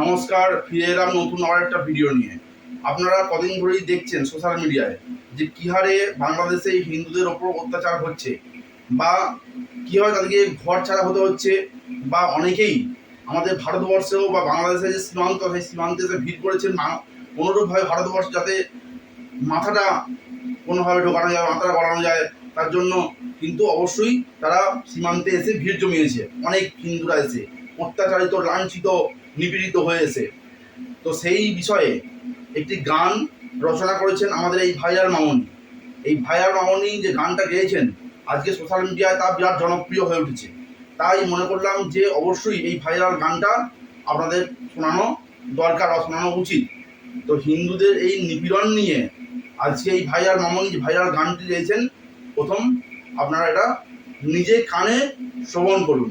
নমস্কার, ফিরে এলাম নতুন আবার একটা ভিডিও নিয়ে। আপনারা কদিন ধরেই দেখছেন সোশ্যাল মিডিয়ায় যে কী হারে বাংলাদেশে হিন্দুদের ওপর অত্যাচার হচ্ছে বা কীভাবে তাদেরকে ঘর ছাড়া হতে হচ্ছে বা অনেকেই আমাদের ভারতবর্ষেও বা বাংলাদেশের যে সীমান্ত, সেই সীমান্তে এসে ভিড় করেছেন কোনোরূপভাবে ভারতবর্ষ যাতে মাথাটা কোনোভাবে ঢোকানো যায়, মাথাটা গড়ানো যায়, তার জন্য কিন্তু অবশ্যই তারা সীমান্তে এসে ভিড় জমিয়েছে। অনেক হিন্দুরা এসে অত্যাচারিত, লাঞ্ছিত নিপীড়িত হয়েছে। তো সেই বিষয়ে একটি গান রচনা করেছেন আমাদের এই ভাইয়ার মামনি। এই ভাইয়ার মামনি যে গানটা গেয়েছেন, আজকে সোশ্যাল মিডিয়ায় তা বিরাট জনপ্রিয় হয়ে উঠেছে। তাই মনে করলাম যে অবশ্যই এই ভাইরাল গানটা আপনাদের শোনানো দরকার শোনানো উচিত। তো হিন্দুদের এই নিপীড়ন নিয়ে আজকে এই ভাইয়ার মামনি যে ভাইরাল গানটি গেয়েছেন, প্রথম আপনারা এটা নিজে কানে শ্রবণ করুন।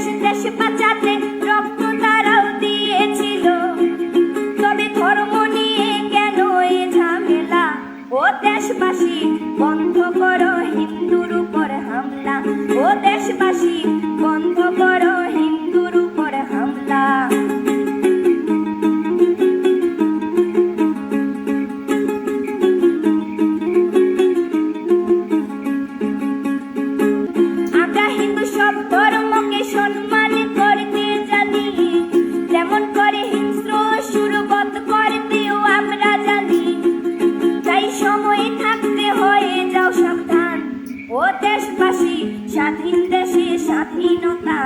দেশে দেশে বাঁচাতে রক্ত তারাও দিয়েছিল। তবে ধর্ম নিয়ে কেন এ ঝামেলা? ও দেশবাসী বন্ধ করো স্বাধীনতা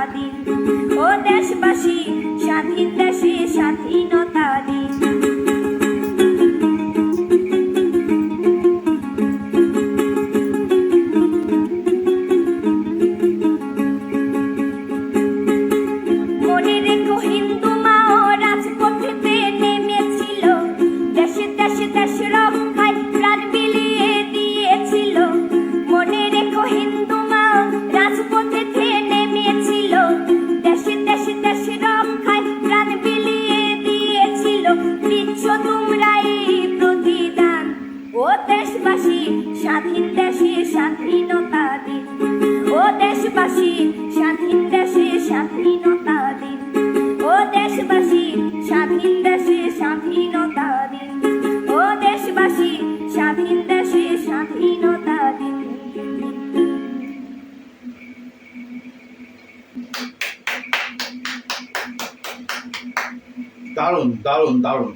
দারুণ দারুণ দারুণ।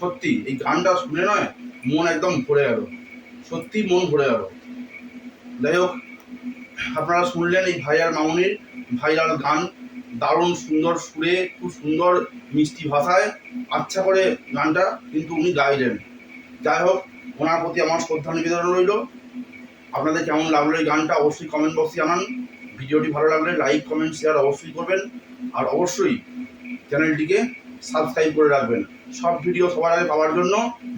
সত্যি, এই গানটা শুনে নয়, মন একদম ভরে গেল। সত্যি মন ভরে গেল। যাই হোক, আপনারা শুনলেন এই ভাইয়ার মামনির ভাইরাল গান। দারুণ সুন্দর সুরে, খুব সুন্দর মিষ্টি ভাষায়। আচ্ছা করে গানটা কিন্তু উনি গাইলেন। যাই হোক, ওনার প্রতি আমার শ্রদ্ধা নিবেদন রইল। আপনাদের কেমন লাগল এই গানটা অবশ্যই কমেন্ট বক্সে জানান। ভিডিওটি ভালো লাগলে লাইক কমেন্ট শেয়ার অবশ্যই করবেন। আর অবশ্যই চ্যানেলটিকে সাবস্ক্রাইব করে রাখবেন। সব ভিডিও সবার আগে পাওয়ার জন্য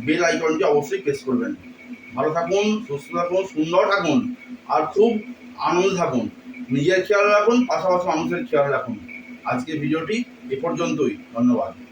বেল আইকনটি অবশ্যই প্রেস করবেন। ভালো থাকুন, সুস্থ থাকুন, সুন্দর থাকুন, আর খুব আনন্দ থাকুন। নিজের খেয়াল রাখুন, পাশাপাশি মানুষের খেয়াল রাখুন। আজকের ভিডিওটি এ পর্যন্তই। ধন্যবাদ।